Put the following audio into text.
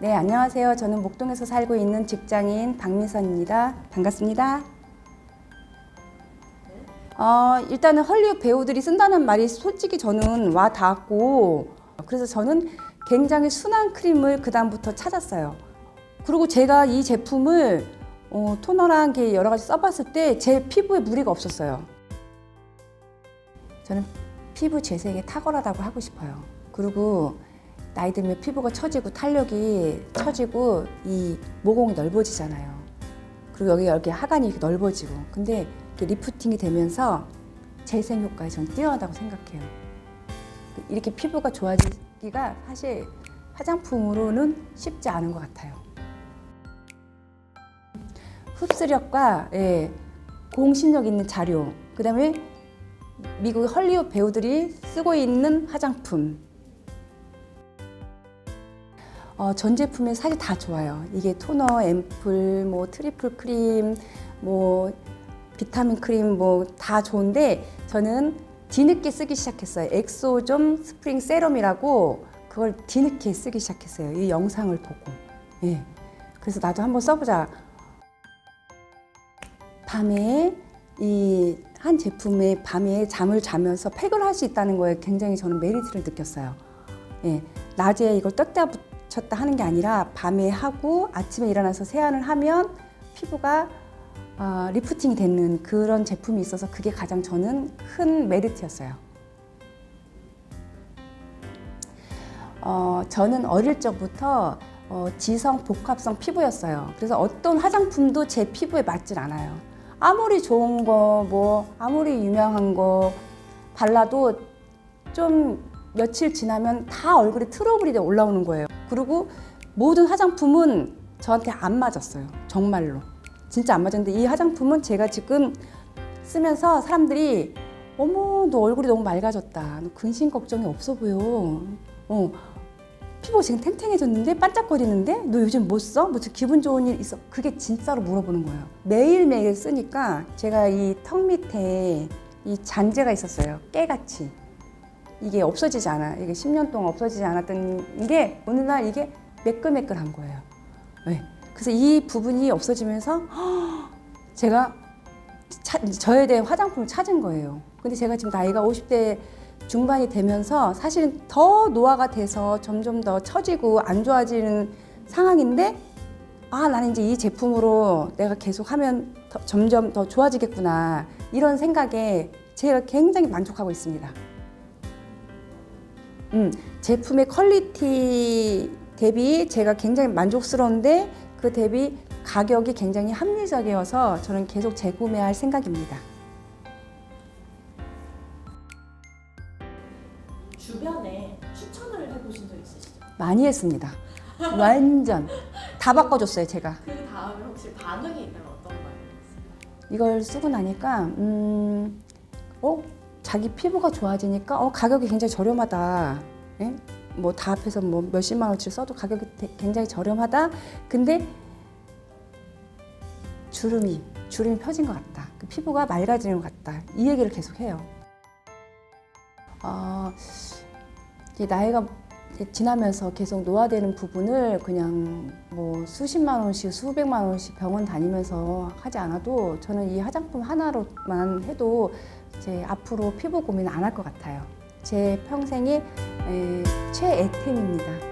네, 안녕하세요. 저는 목동에서 살고 있는 직장인 박민선입니다. 반갑습니다. 어, 일단은 헐리우드 배우들이 쓴다는 말이 솔직히 저는 와 닿았고, 그래서 저는 굉장히 순한 크림을 그다음부터 찾았어요. 그리고 제가 이 제품을 어, 토너랑 게 여러 가지 써봤을 때 제 피부에 무리가 없었어요. 저는 피부 재생에 탁월하다고 하고 싶어요. 그리고 나이 들면 피부가 처지고 탄력이 처지고 이 모공이 넓어지잖아요. 그리고 여기 여기 하관이 이렇게 넓어지고. 근데 이렇게 리프팅이 되면서 재생 효과에 전 뛰어나다고 생각해요. 이렇게 피부가 좋아지기가 사실 화장품으로는 쉽지 않은 것 같아요. 흡수력과 예, 공신력 있는 자료, 그 다음에 미국 헐리우드 배우들이 쓰고 있는 화장품. 어, 전 제품이 사실 다 좋아요. 이게 토너, 앰플, 뭐 트리플 크림, 뭐 비타민 크림 뭐 다 좋은데 저는 뒤늦게 쓰기 시작했어요. 엑소좀 스프링 세럼이라고 그걸 뒤늦게 쓰기 시작했어요. 이 영상을 보고. 예. 그래서 나도 한번 써보자. 밤에 이 한 제품에 밤에 잠을 자면서 팩을 할 수 있다는 거에 굉장히 저는 메리트를 느꼈어요. 예, 낮에 이걸 떴다 붙였다 하는 게 아니라 밤에 하고 아침에 일어나서 세안을 하면 피부가 어, 리프팅이 되는 그런 제품이 있어서 그게 가장 저는 큰 메리트였어요. 어, 저는 어릴 적부터 어, 지성 복합성 피부였어요. 그래서 어떤 화장품도 제 피부에 맞질 않아요. 아무리 좋은 거, 뭐, 아무리 유명한 거 발라도 좀 며칠 지나면 다 얼굴에 트러블이 올라오는 거예요. 그리고 모든 화장품은 저한테 안 맞았어요. 정말로. 진짜 안 맞았는데 이 화장품은 제가 지금 쓰면서 사람들이 어머, 너 얼굴이 너무 맑아졌다. 너 근심 걱정이 없어 보여. 어, 피부 지금 탱탱해졌는데 반짝거리는데 너 요즘 뭐 써? 뭐 기분 좋은 일 있어? 그게 진짜로 물어보는 거예요. 매일매일 쓰니까 제가 이 턱 밑에 이 잔재가 있었어요. 깨같이. 이게 없어지지 않아. 이게 10년 동안 없어지지 않았던 게 어느 날 이게 매끌매끌한 거예요. 네. 그래서 이 부분이 없어지면서 제가 차- 저에 대해 화장품을 찾은 거예요. 근데 제가 지금 나이가 50대 중반이 되면서 사실은 더 노화가 돼서 점점 더 처지고 안 좋아지는 상황인데 아 나는 이제 이 제품으로 내가 계속 하면 더- 점점 더 좋아지겠구나 이런 생각에 제가 굉장히 만족하고 있습니다. 음, 제품의 퀄리티 대비 제가 굉장히 만족스러운데 그 대비 가격이 굉장히 합리적이어서 저는 계속 재구매할 생각입니다. 주변에 추천을 해보신 적 있으시죠? 많이 했습니다. 완전 다 바꿔줬어요 제가. 그 다음에 혹시 반응이 있다면 어떤 반응이었어요? 이걸 쓰고 나니까 음, 어 자기 피부가 좋아지니까 어 가격이 굉장히 저렴하다. 예? 뭐다 합해서 뭐 몇십만 원치 써도 가격이 되- 굉장히 저렴하다. 근데 주름이 주름이 펴진 것 같다. 그 피부가 맑아지는 것 같다. 이 얘기를 계속 해요. 어, 나이가 지나면서 계속 노화되는 부분을 그냥 뭐 수십만 원씩 수백만 원씩 병원 다니면서 하지 않아도 저는 이 화장품 하나로만 해도 제 앞으로 피부 고민 안 할 것 같아요. 제 평생의 에, 최애템입니다.